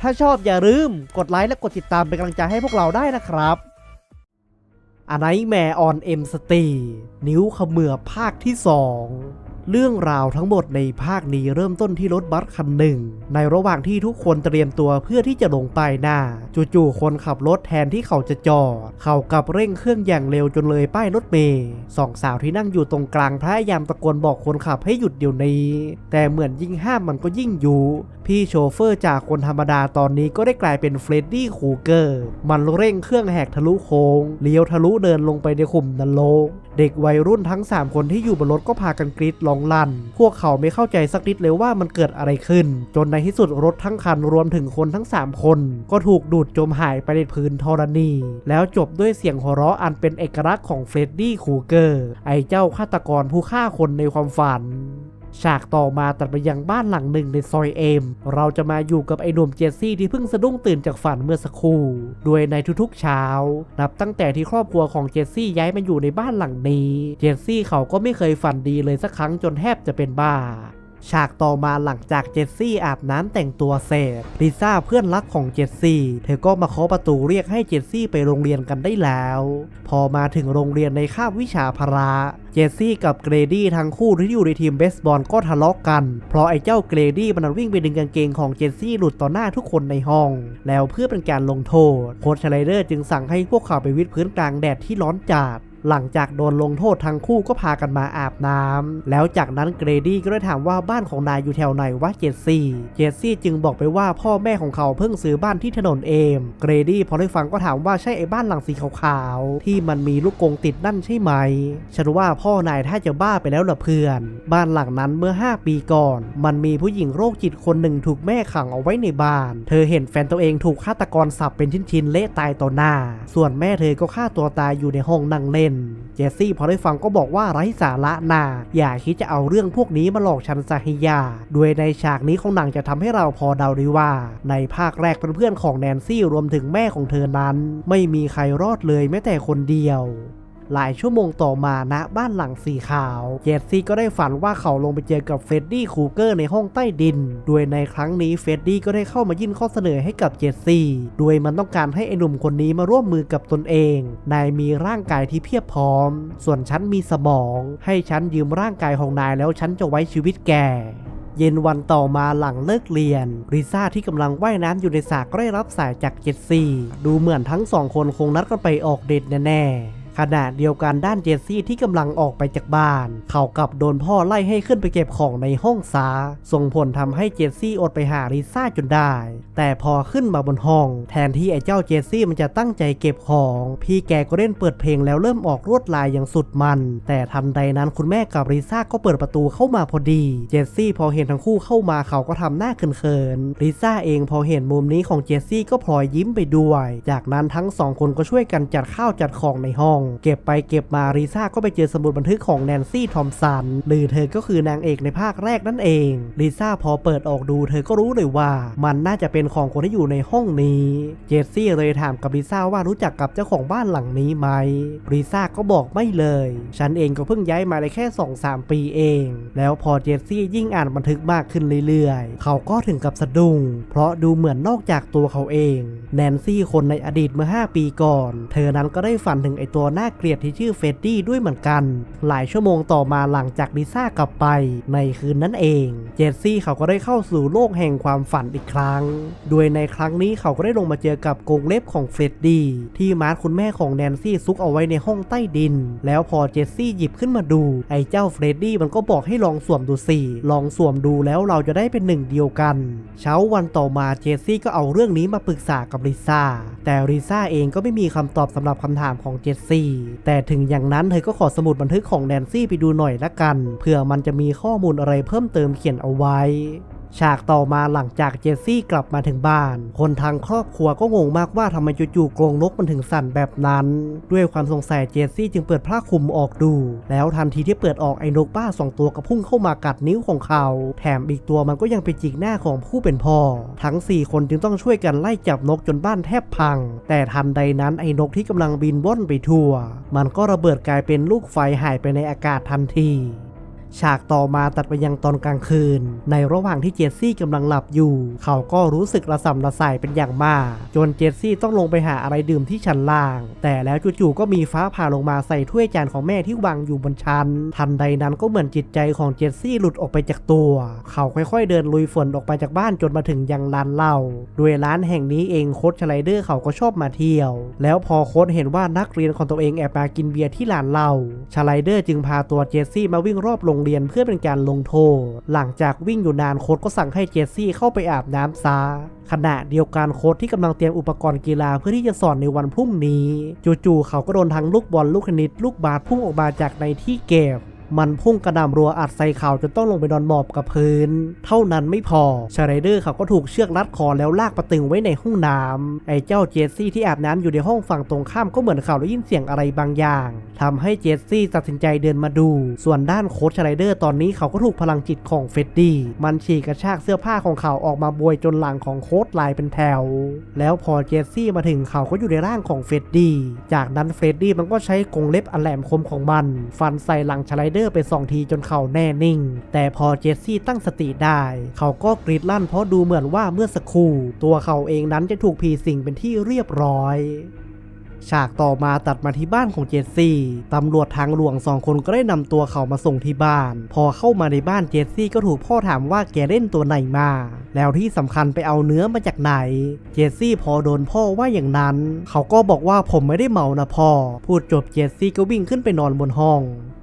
ถ้าชอบอย่าลืมกดไลค์และกดติดตามเป็นกำลังใจให้พวกเราได้นะครับอันไนแมออนเอ็มสตีนิ้วขมือภาคที่สอง เรื่องราวทั้งหมดในภาคนี้เริ่มต้นที่รถบัสคันหนึ่ง ในระหว่างที่ทุกคนเตรียมตัวเพื่อที่จะลงไปหน้า จู่ๆคนขับรถแทนที่เขาจะจอด เขากลับเร่งเครื่องอย่างเร็วจนเลยป้ายรถเมย์สองสาวที่นั่งอยู่ตรงกลางพยายามตะโกนบอกคนขับให้หยุดเดี๋ยวนี้ แต่เหมือนยิ่งห้ามมันก็ยิ่งอยู่ พี่โชเฟอร์จากคนธรรมดาตอนนี้ก็ได้กลายเป็นเฟรดดี้คูเกอร์มันเร่งเครื่องแหกทะลุโค้งเลี้ยวทะลุเดินลงไปในขุมนรกเด็กวัยรุ่นทั้ง 3 คนที่อยู่บนรถก็พากันกรีดร้องลั่นพวกเขาไม่เข้าใจสักนิดเลยว่ามันเกิดอะไรขึ้น จนในที่สุดรถทั้งคันรวมถึงคนทั้ง 3 คน ก็ถูกดูดจมหายไปในพื้นธรณี แล้วจบด้วยเสียงหัวเราะอันเป็นเอกลักษณ์ของเฟรดดี้คูเกอร์ ไอเจ้าฆาตกรผู้ฆ่าคนในความฝัน ฉากต่อมาตัดไปยังบ้านหลังหนึ่งในซอยเอม เราจะมาอยู่กับไอ้หนุ่มเจสซี่ที่เพิ่งสะดุ้งตื่นจากฝันเมื่อสักครู่ โดยในทุกๆเช้า นับตั้งแต่ที่ครอบครัวของเจสซี่ย้ายมาอยู่ในบ้านหลังนี้ เจสซี่เขาก็ไม่เคยฝันดีเลยสักครั้งจนแทบจะเป็นบ้า ฉากต่อมาหลังจากเจสซี่อาบน้ำแต่งตัวเสร็จลิซ่าเพื่อนรักของเจสซี่เธอก็มาเคาะประตูเรียกให้เจสซี่ไปโรงเรียนกันได้แล้ว พอมาถึงโรงเรียนในคาบวิชาพละเจสซี่กับเกรดี้ทั้งคู่ที่อยู่ในทีมเบสบอลก็ทะเลาะกัน เพราะไอ้เจ้าเกรดี้มันวิ่งไปดึงกางเกงของเจสซี่หลุดต่อหน้าทุกคนในห้อง แล้วเพื่อเป็นการลงโทษโค้ชไลเดอร์จึงสั่งให้พวกเขาไปวิดพื้นกลางแดดที่ร้อนจัด หลังจากโดนลงโทษทั้งคู่ก็พากันมาอาบน้ำแล้วจากนั้นเกรดี้ก็ได้ถามว่าบ้านของนายอยู่แถวไหนวะเจสซี่ เจสซี่จึงบอกไปว่าพ่อแม่ของเขาเพิ่งซื้อบ้านที่ถนนเอม เกรดี้พอได้ฟังก็ถามว่าใช่ไอ้บ้านหลังสีขาวๆที่มันมีลูกกงติดนั่นใช่ไหม ฉันว่าพ่อนายถ้าจะบ้าไปแล้วล่ะเพื่อน บ้านหลังนั้นเมื่อ 5 ปีก่อน มันมีผู้หญิงโรคจิตคนหนึ่งถูกแม่ขังเอาไว้ในบ้าน เธอเห็นแฟนตัวเองถูกฆาตกรสับเป็นชิ้นๆเละตายต่อหน้า ส่วนแม่เธอก็ฆ่าตัวตายอยู่ในห้องนั่งเล่นเจสซี่พอได้ฟังก็บอกว่าไร้สาระนา อย่าคิดจะเอาเรื่องพวกนี้มาหลอกฉันซาฮิยา ด้วยในฉากนี้ของหนังจะทำให้เราพอเดาได้ว่า ในภาคแรกเพื่อนๆของแนนซี่รวมถึงแม่ของเธอนั้น ไม่มีใครรอดเลยแม้แต่คนเดียว หลายชั่วโมงต่อมาณบ้านหลังสีขาว เจสซี่ก็ได้ฝันว่าเขาลงไปเจอกับเฟรดดี้คูเกอร์ในห้องใต้ดิน โดยในครั้งนี้เฟรดดี้ก็ได้เข้ามายื่นข้อเสนอให้กับเจสซี่ โดยมันต้องการให้ไอ้หนุ่มคนนี้มาร่วมมือกับตนเอง นายมีร่างกายที่เพียบพร้อม ส่วนฉันมีสมอง ให้ฉันยืมร่างกายของนายแล้วฉันจะไว้ชีวิตแกเย็นวันต่อมาหลังเลิกเรียนริซ่าที่กำลังว่ายน้ำอยู่ในสระก็ได้รับสายจากเจสซี่ ดูเหมือนทั้งสองคนคงนัดกันไปออกเดทแน่ๆ ขณะเดียวกันด้านเจสซี่ที่กำลังออกไปจากบ้าน เขากลับโดนพ่อไล่ให้ขึ้นไปเก็บของในห้องซาส่งผลทำให้เจสซี่อดไปหาลิซ่าจนได้ แต่พอขึ้นมาบนห้อง แทนที่ไอ้เจ้าเจสซี่มันจะตั้งใจเก็บของ พี่แกก็เล่นเปิดเพลงแล้วเริ่มออกรวดลายอย่างสุดมัน แต่ทันใดนั้นคุณแม่กับลิซ่าก็เปิดประตูเข้ามาพอดี เจสซี่พอเห็นทั้งคู่เข้ามาเขาก็ทำหน้าเขินๆลิซ่าเองพอเห็นมุมนี้ของเจสซี่ก็พลอยยิ้มไปด้วย จากนั้นทั้งสองคนก็ช่วยกันจัดข้าวจัดของในห้องเก็บไปเก็บมาริซ่าก็ไปเจอสมุดบันทึกของแนนซี่ทอมสันหรือเธอก็คือนางเอกในภาคแรกนั่นเองลิซ่าพอเปิดออกดูเธอก็รู้เลยว่า มันน่าจะเป็นของคนที่อยู่ในห้องนี้ เจสซี่เลยถามกับลิซ่าว่ารู้จักกับเจ้าของบ้านหลังนี้ไหมลิซ่าก็บอกไม่เลย ฉันเองก็เพิ่งย้ายมาได้แค่ 2-3 ปีเอง แล้วพอเจสซี่ยิ่งอ่านบันทึกมากขึ้นเรื่อยๆ เขาก็ถึงกับสะดุ้งเพราะดูเหมือนนอกจากตัวเขาเอง แนนซี่คนในอดีตเมื่อ 5 ปีก่อน เธอนั้นก็ได้ฝันถึงไอตัวน่าเกลียดที่ชื่อเฟดดี้ด้วยเหมือนกัน หลายชั่วโมงต่อมาหลังจากลิซ่ากลับไป ในคืนนั้นเอง เจสซี่เขาก็ได้เข้าสู่โลกแห่งความฝันอีกครั้ง โดยในครั้งนี้เขาก็ได้ลงมาเจอกับกรงเล็บของเฟรดดี้ที่มาร์ทคุณแม่ของแนนซี่ซุกเอาไว้ในห้องใต้ดิน แล้วพอเจสซี่หยิบขึ้นมาดู ไอ้เจ้าเฟรดดี้มันก็บอกให้ลองสวมดูสิลองสวมดูแล้วเราจะได้เป็นหนึ่งเดียวกัน เช้าวันต่อมาเจสซี่ก็เอาเรื่องนี้มาปรึกษากับลิซ่าแต่ลิซ่าเองก็ไม่มีคำตอบสำหรับคำถามของเจสซี่แต่ถึงอย่างนั้นเธอก็ขอสมุดบันทึกของแนนซี่ไปดูหน่อยละกัน เผื่อมันจะมีข้อมูลอะไรเพิ่มเติมเขียนเอาไว้ ฉากต่อมาหลังจากเจสซี่กลับมาถึงบ้าน คนทางครอบครัวก็งงมากว่าทำไมจู่ๆกรงนกมันถึงสั่นแบบนั้น ด้วยความสงสัยเจสซี่จึงเปิดผ้าคลุมออกดู แล้วทันทีที่เปิดออกไอ้นกบ้าสองตัวก็พุ่งเข้ามากัดนิ้วของเขา แถมอีกตัวมันก็ยังไปจิกหน้าของผู้เป็นพ่อ ทั้ง 4 คนจึงต้องช่วยกันไล่จับนกจนบ้านแทบพัง แต่ทันใดนั้นไอ้นกที่กำลังบินว่อนไปทั่ว มันก็ระเบิดกลายเป็นลูกไฟหายไปในอากาศทันที ฉากต่อมาตัดไปยังตอนกลางคืน ในระหว่างที่เจสซี่กำลังหลับอยู่ เขาก็รู้สึกระส่ำระสายเป็นอย่างมาก จนเจสซี่ต้องลงไปหาอะไรดื่มที่ชั้นล่าง แต่แล้วจู่ๆก็มีฟ้าผ่าลงมาใส่ถ้วยจานของแม่ที่วางอยู่บนชั้น ทันใดนั้นก็เหมือนจิตใจของเจสซี่หลุดออกไปจากตัว เขาค่อยๆเดินลุยฝนออกไปจากบ้านจนมาถึงยังร้านเหล้าด้วยร้านแห่งนี้เองโค้ชชไลเดอร์เขาก็ชอบมาเที่ยว แล้วพอโค้ชเห็นว่านักเรียนของตัวเองแอบมากินเบียร์ที่ร้านเหล้าชไลเดอร์จึงพาตัวเจสซี่มาวิ่งรอบโรงเรียนเพื่อเป็นการลงโทษ หลังจากวิ่งอยู่นานโค้ดก็สั่งให้เจสซี่เข้าไปอาบน้ำซาขณะเดียวกันโค้ดที่กำลังเตรียมอุปกรณ์กีฬาเพื่อที่จะสอนในวันพรุ่งนี้ จู่ๆเขาก็โดนทั้งลูกบอลลูกเทนนิสลูกบาสพุ่งออกมาจากในที่เก็บ มันพุ่งกระหน่ำรัวอัดใส่เขาจนต้องลงไปนอนหมอบกับพื้น เท่านั้นไม่พอชาไรเดอร์เขาก็ถูกเชือกรัดคอแล้วลากประตึงไว้ในห้องน้ำไอ้เจ้าเจสซี่ที่อาบน้ำอยู่ในห้องฝั่งตรงข้ามก็เหมือนเขาได้ยินเสียงอะไรบางอย่างทำให้เจสซี่ตัดสินใจเดินมาดู ส่วนด้านโค้ชชาไรเดอร์ตอนนี้เขาก็ถูกพลังจิตของเฟดดี้มันฉีกกระชากเสื้อผ้าของเขาออกมาบวยจนหลังของโค้ชลายเป็นแถว แล้วพอเจสซี่มาถึงเขาก็อยู่ในร่างของเฟดดี้จากนั้นเฟดดี้มันก็ใช้กรงเล็บอันแหลมคมของมัน ฟันใส่หลังชาไรเดอร์ไปสองทีจนเขาแน่นิ่ง แต่พอเจสซี่ตั้งสติได้ เขาก็กรีดลั่นเพราะดูเหมือนว่าเมื่อสักครู่ ตัวเขาเองนั้นจะถูกผีสิงเป็นที่เรียบร้อยฉากต่อมาตัดมาที่บ้านของเจสซี่ ตำรวจทางหลวงสองคนก็ได้นำตัวเขามาส่งที่บ้าน พอเข้ามาในบ้านเจสซี่ก็ถูกพ่อถามว่าแกเล่นตัวไหนมา แล้วที่สำคัญไปเอาเนื้อมาจากไหน เจสซี่พอโดนพ่อว่าอย่างนั้น เขาก็บอกว่าผมไม่ได้เมานะพ่อ พูดจบเจสซี่ก็วิ่งขึ้นไปนอนบนห้อง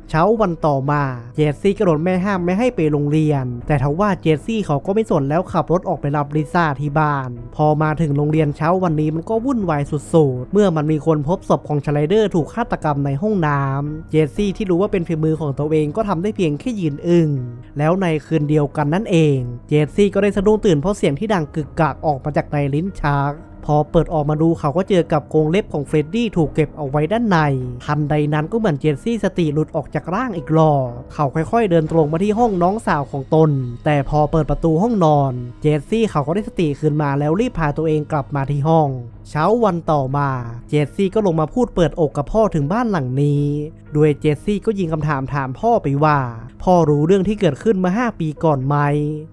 เช้าวันต่อมาเจสซี่กระโดดแม่ห้ามไม่ให้ไปโรงเรียน แต่ทว่าเจสซี่เขาก็ไม่สนแล้วขับรถออกไปรับลิซ่าที่บ้าน พอมาถึงโรงเรียนเช้าวันนี้มันก็วุ่นวายสุดๆ เมื่อมันมีคนพบศพของชไลเดอร์ถูกฆาตกรรมในห้องน้ำเจสซี่ที่รู้ว่าเป็นฝีมือของตัวเองก็ทำได้เพียงแค่ยืนอึง้งแล้วในคืนเดียวกันนั่นเอง เจสซี่ก็ได้สะดุ้งตื่นเพราะเสียงที่ดังกึกกักออกมาจากในลิ้นชัก พอเปิดออกมาดูเขาก็เจอกับโครงเล็บของเฟรดดี้ถูกเก็บเอาไว้ด้านใน ทันใดนั้นก็เหมือนเจสซี่สติหลุดออกจากร่างอีกรอเขาค่อยๆ เดินตรงมาที่ห้องน้องสาวของตน แต่พอเปิดประตูห้องนอน เจสซี่เขาก็ได้สติขึ้นมาแล้วรีบพาตัวเองกลับมาที่ห้อง เช้าวันต่อมา เจสซี่ก็ลงมาพูดเปิดอกกับพ่อถึงบ้านหลังนี้ โดยเจสซี่ก็ยิงคำถามถามพ่อไปว่า พ่อรู้เรื่องที่เกิดขึ้นเมื่อ5ปีก่อนไหม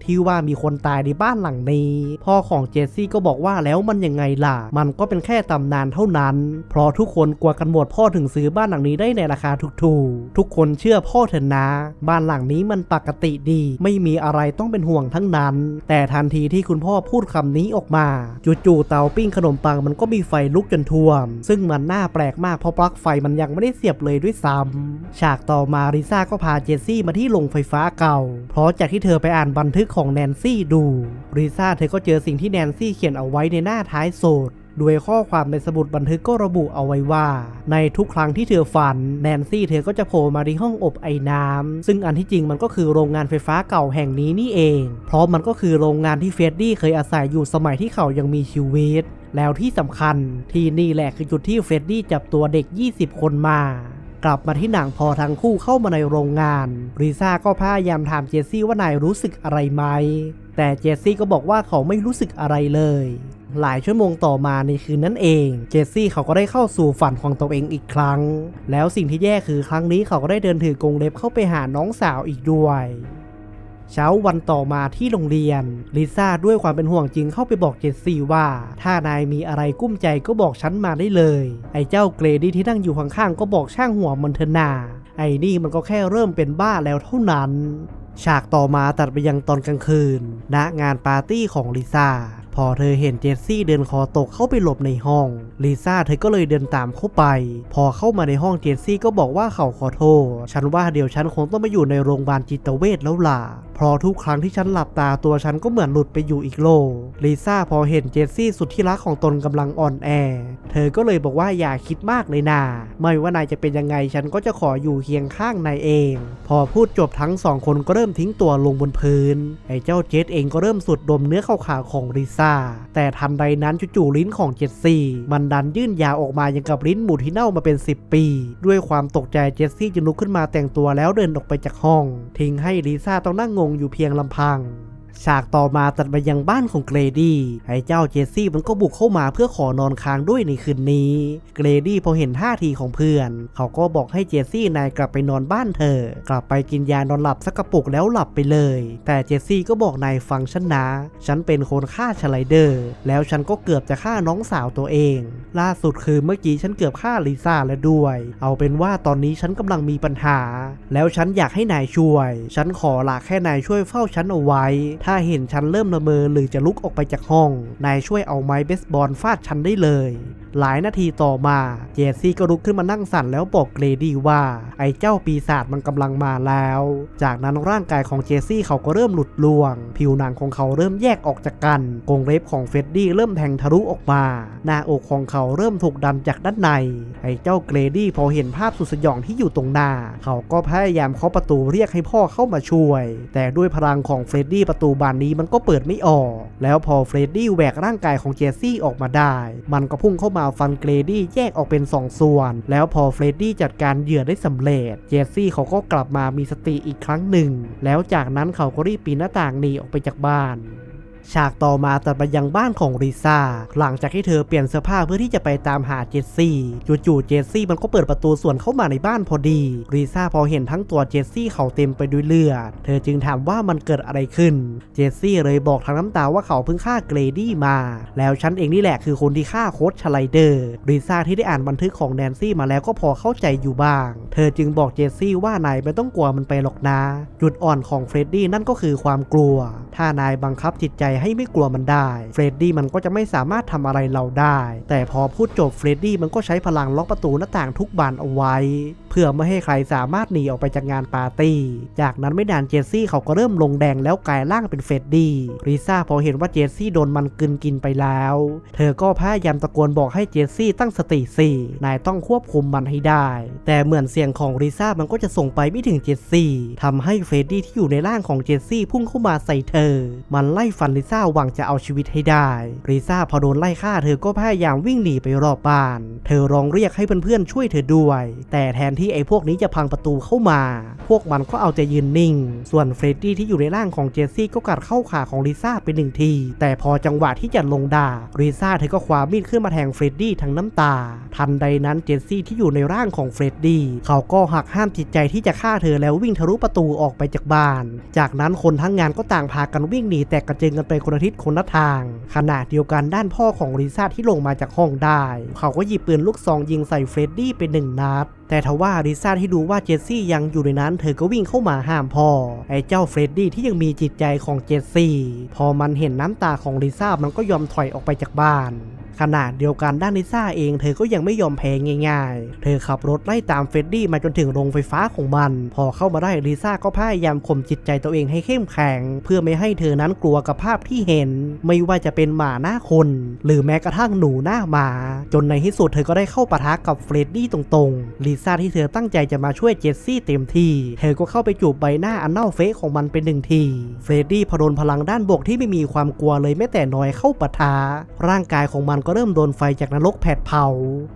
ที่ว่ามีคนตายในบ้านหลังนี้ พ่อของเจสซี่ก็บอกว่าแล้วมันยังไงล่ะ มันก็เป็นแค่ตำนานเท่านั้น เพราะทุกคนกลัวกันหมดพ่อถึงซื้อบ้านหลังนี้ได้ในราคาถูกๆ ทุกคนเชื่อพ่อเถอะนะ บ้านหลังนี้มันปกติดี ไม่มีอะไรต้องเป็นห่วงทั้งนั้น แต่ทันทีที่คุณพ่อพูดคำนี้ออกมา จู่ๆเตาปิ้งขนมปังมันก็มีไฟลุกจนท่วม ซึ่งมันน่าแปลกมากเพราะปลั๊กไฟมันยังไม่ได้เสียบเลยด้วยซ้ำฉากต่อมาริซ่าก็พาเจสซี่มาที่โรงไฟฟ้าเก่า เพราะจากที่เธอไปอ่านบันทึกของแนนซี่ดูริซ่าเธอก็เจอสิ่งที่แนนซี่เขียนเอาไว้ในหน้าท้ายโสดด้วยข้อความในสมุดบันทึกก็ระบุเอาไว้ว่า ในทุกครั้งที่เธอฝัน แนนซี่เธอก็จะโผล่มาที่ห้องอบไอ้น้ำซึ่งอันที่จริงมันก็คือโรงงานไฟฟ้าเก่าแห่งนี้นี่เอง เพราะมันก็คือโรงงานที่เฟรดดี้เคยอาศัยอยู่สมัยที่เขายังมีชีวิต แล้วที่สำคัญที่นี่แหละคือจุดที่เฟรดดี้จับตัวเด็ก 20 คนมา กลับมาที่หนังพอทั้งคู่เข้ามาในโรงงานริซ่าก็พยายามถามเจสซี่ว่านายรู้สึกอะไรไหม แต่เจสซี่ก็บอกว่าเขาไม่รู้สึกอะไรเลย หลายชั่วโมงต่อมาในคืนนั้นเอง เจสซี่เขาก็ได้เข้าสู่ฝันของตัวเองอีกครั้ง แล้วสิ่งที่แย่คือครั้งนี้เขาก็ได้เดินถือกรงเล็บเข้าไปหาน้องสาวอีกด้วย เช้าวันต่อมาที่โรงเรียน ลิซ่าด้วยความเป็นห่วงจริงเข้าไปบอกเจสซี่ว่า ถ้านายมีอะไรกุ้มใจก็บอกฉันมาได้เลย ไอ้เจ้าเกรดี้ที่นั่งอยู่ข้างๆก็บอกช่างหัวมันเถอะนาไอ้นี่มันก็แค่เริ่มเป็นบ้าแล้วเท่านั้น ฉากต่อมาตัดไปยังตอนกลางคืนณงานปาร์ตี้ของลิซ่า พอเธอเห็นเจสซี่เดินคอตกเข้าไปหลบในห้องลิซ่าเธอก็เลยเดินตามเข้าไป พอเข้ามาในห้องเจสซี่ก็บอกว่าเขาขอโทษ ฉันว่าเดี๋ยวฉันคงต้องไปอยู่ในโรงพยาบาลจิตเวชแล้วล่ะเพราะทุกครั้งที่ฉันหลับตาตัวฉันก็เหมือนหลุดไปอยู่อีกโลกลิซ่าพอเห็นเจสซี่สุดที่รักของตนกำลังอ่อนแอ เธอก็เลยบอกว่าอย่าคิดมากเลยนาไม่ว่านายจะเป็นยังไงฉันก็จะขออยู่เคียงข้างนายเอง พอพูดจบทั้งสองคนก็เริ่มทิ้งตัวลงบนพื้นไอ้เจ้าเจสเองก็เริ่มสุดดมเนื้อขาวๆของลิซ่าแต่ทันใดนั้นจู่ๆลิ้นของเจสซี่ มันดันยื่นยาวออกมาอย่างกับลิ้นหมูที่เน่ามาเป็น 10 ปี ด้วยความตกใจเจสซี่จึงลุกขึ้นมาแต่งตัวแล้วเดินออกไปจากห้อง ทิ้งให้ลิซ่าต้องนั่งงงอยู่เพียงลำพัง ฉากต่อมาตัดไปยังบ้านของเกรดี้ไอ้เจ้าเจสซี่มันก็บุกเข้ามาเพื่อขอนอนค้างด้วยในคืนนี้ เกรดี้พอเห็นท่าทีของเพื่อน เขาก็บอกให้เจสซี่นายกลับไปนอนบ้านเธอ กลับไปกินยานอนหลับสักกระปุกแล้วหลับไปเลย แต่เจสซี่ก็บอกนายฟังฉันนะ ฉันเป็นคนฆ่าชไลเดอร์ แล้วฉันก็เกือบจะฆ่าน้องสาวตัวเอง ล่าสุดคือเมื่อกี้ฉันเกือบฆ่าลิซ่าแล้วด้วย เอาเป็นว่าตอนนี้ฉันกำลังมีปัญหา แล้วฉันอยากให้นายช่วย ฉันขอละแค่นายช่วยเฝ้าฉันเอาไว้ถ้าเห็นฉันเริ่มระเมอหรือจะลุกออกไปจากห้อง นายช่วยเอาไม้เบสบอลฟาดฉันได้เลย หลายนาทีต่อมาเจสซี่ก็ลุกขึ้นมานั่งสั่นแล้วบอกเกรดี้ว่า ไอ้เจ้าปีศาจมันกำลังมาแล้ว จากนั้นร่างกายของเจสซี่เขาก็เริ่มหลุดลวง ผิวหนังของเขาเริ่มแยกออกจากกันกรงเล็บของเฟรดดี้เริ่มแทงทะลุออกมา หน้าอกของเขาเริ่มถูกดันจากด้านใน ไอ้เจ้าเกรดี้พอเห็นภาพสุดสยองที่อยู่ตรงหน้า เขาก็พยายามเคาะประตูเรียกให้พ่อเข้ามาช่วย แต่ด้วยพลังของเฟรดดี้ประตูบานนี้มันก็เปิดไม่ออก แล้วพอเฟรดดี้แหวกร่างกายของเจสซี่ออกมาได้ มันก็พุ่งเข้ามาฟันเกรดี้แยกออกเป็นสองส่วน แล้วพอเฟรดดี้จัดการเหยื่อได้สำเร็จ เจสซี่เขาก็กลับมามีสติอีกครั้งหนึ่ง แล้วจากนั้นเขาก็รีบปีนหน้าต่างหนีออกไปจากบ้าน ฉากต่อมาตัดไปยังบ้านของริซ่า หลังจากที่เธอเปลี่ยนเสื้อผ้าเพื่อที่จะไปตามหาเจสซี่จู่ๆเจสซี่มันก็เปิดประตูส่วนเข้ามาในบ้านพอดีริซ่าพอเห็นทั้งตัวเจสซี่เขาเต็มไปด้วยเลือด เธอจึงถามว่ามันเกิดอะไรขึ้น เจสซี่เลยบอกทางน้ำตาว่าเขาเพิ่งฆ่าเกรดี้มา แล้วฉันเองนี่แหละคือคนที่ฆ่าโค้ชชไลเดอร์ริซ่าที่ได้อ่านบันทึกของแนนซี่มาแล้วก็พอเข้าใจอยู่บ้าง เธอจึงบอกเจสซี่ว่านายไม่ต้องกลัวมันไปหรอกนะ จุดอ่อนของเฟรดดี้นั่นก็คือความกลัว ถ้านายบังคับจิตใจใให้ไม่กลัวมันได้ เฟรดดี้มันก็จะไม่สามารถทำอะไรเราได้ แต่พอพูดจบเฟรดดี้มันก็ใช้พลังล็อกประตูหน้าต่างทุกบานเอาไว้ เพื่อไม่ให้ใครสามารถหนีออกไปจากงานปาร์ตี้ จากนั้นไม่นานเจสซี่เขาก็เริ่มลงแดงแล้วกลายร่างเป็นเฟรดดี้ริซ่าพอเห็นว่าเจสซี่โดนมันกลืนกินไปแล้ว เธอก็พยายามตะโกนบอกให้เจสซี่ตั้งสติสินายต้องควบคุมมันให้ได้ แต่เหมือนเสียงของริซ่ามันก็จะส่งไปไม่ถึงเจสซี่ทำให้เฟรดดี้ที่อยู่ในร่างของเจสซี่พุ่งเข้ามาใส่เธอ มันไล่ฟันริิซ่าหวังจะเอาชีวิตให้ได้ ริซ่าพอโดนไล่ฆ่าเธอก็พยายามวิ่งหนีไปรอบบ้าน เธอร้องเรียกให้เพื่อนๆช่วยเธอด้วย แต่แทนที่ไอ้พวกนี้จะพังประตูเข้ามา พวกมันก็เอาใจยืนนิ่ง ส่วนเฟรดดี้ที่อยู่ในร่างของเจสซี่ก็กัดเข้าขาของลิซ่าไปหนึ่งที แต่พอจังหวะที่จะลงดาลิซ่าเธอก็คว้ามีดขึ้นมาแทงเฟรดดี้ทั้งน้ำตา ทันใดนั้นเจสซี่ที่อยู่ในร่างของเฟรดดี้เขาก็หักห้ามจิตใจที่จะฆ่าเธอแล้ววิ่งทะลุประตูออกไปจากบ้าน จากนั้นคนทั้งงานก็ต่างพากันวิ่งหนีแตกกระเจิงกันไปคนละทิศคนละทาง ขณะเดียวกันด้านพ่อของลิซ่าที่ลงมาจากห้องได้ เขาก็หยิบปืนลูกซองยิงใส่เฟรดดี้ไปหนึ่งนัด แต่ทว่าลิซ่าที่ดูว่าเจสซี่ยังอยู่ในนั้นเธอก็วิ่งเข้ามาห้ามพ่อ ไอ้เจ้าเฟรดดี้ที่ยังมีจิตใจของเจสซี่ พอมันเห็นน้ำตาของลิซ่ามันก็ยอมถอยออกไปจากบ้านขณะเดียวกันด้านลิซ่าเองเธอก็ยังไม่ยอมแพ้ง่าย ๆ เธอขับรถไล่ตามเฟรดดี้มาจนถึงโรงไฟฟ้าของมัน พอเข้ามาได้ลิซ่าก็พยายามข่มจิตใจตัวเองให้เข้มแข็ง เพื่อไม่ให้เธอนั้นกลัวกับภาพที่เห็น ไม่ว่าจะเป็นหมาหน้าคน หรือแม้กระทั่งหนูหน้าหมา จนในที่สุดเธอก็ได้เข้าปะทะกับเฟรดดี้ตรงๆลิซ่าที่เธอตั้งใจจะมาช่วยเจสซี่เต็มที่เธอก็เข้าไปจูบใบหน้าอันเน่าเฟะของมันเป็นหนึ่งที เฟรดดี้พอโดนพลังด้านบวกที่ไม่มีความกลัวเลยแม้แต่น้อยเข้าปะทะ ร่างกายของมันก็เริ่มโดนไฟจากนรกแผดเผา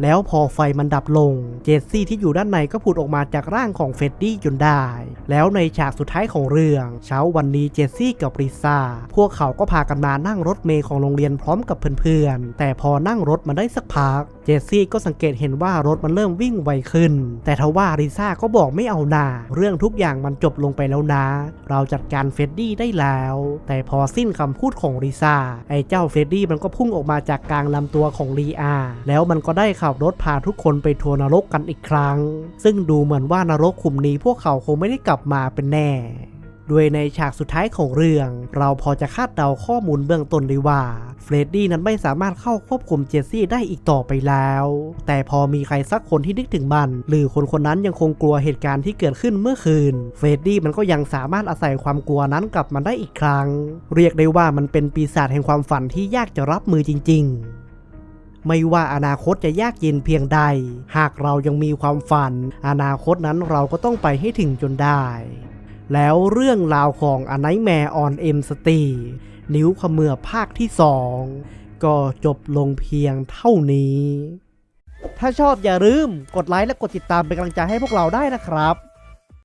แล้วพอไฟมันดับลง เจสซี่ที่อยู่ด้านในก็ผุดออกมาจากร่างของเฟรดดี้จนได้ แล้วในฉากสุดท้ายของเรื่อง เช้าวันนี้เจสซี่กับลิซ่า พวกเขาก็พากันมานั่งรถเมล์ของโรงเรียนพร้อมกับเพื่อนๆ แต่พอนั่งรถมาได้สักพัก เจสซี่ก็สังเกตเห็นว่ารถมันเริ่มวิ่งไวขึ้นแต่ทว่าริซ่าก็บอกไม่เอานา เรื่องทุกอย่างมันจบลงไปแล้วนะ เราจัดการเฟรดดี้ได้แล้ว แต่พอสิ้นคำพูดของริซ่า ไอ้เจ้าเฟรดดี้มันก็พุ่งออกมาจากกลางลำตัวของลีอา แล้วมันก็ได้ขับรถพาทุกคนไปทัวร์นรกกันอีกครั้ง ซึ่งดูเหมือนว่านรกขุมนี้พวกเขาคงไม่ได้กลับมาเป็นแน่ ด้วยในฉากสุดท้ายของเรื่อง เราพอจะคาดเดาข้อมูลเบื้องต้นได้ว่าเฟรดดี้นั้นไม่สามารถเข้าควบคุมเจสซี่ได้อีกต่อไปแล้ว แต่พอมีใครสักคนที่นึกถึงมัน หรือคนคนนั้นยังคงกลัวเหตุการณ์ที่เกิดขึ้นเมื่อคืน เฟรดดี้มันก็ยังสามารถอาศัยความกลัวนั้นกลับมาได้อีกครั้ง เรียกได้ว่ามันเป็นปีศาจแห่งความฝันที่ยากจะรับมือจริง ๆไม่ว่าอนาคตจะยากเย็นเพียงใด หากเรายังมีความฝัน อนาคตนั้นเราก็ต้องไปให้ถึงจนได้ แล้วเรื่องราวของอ n i g h t m a r e on M Street นิ้วขมือภาคที่ 2 ก็จบลงเพียงเท่านี้ ถ้าชอบอย่าลืมกดไลค์และกดติดตามเป็นกำลังใจให้พวกเราได้นะครับ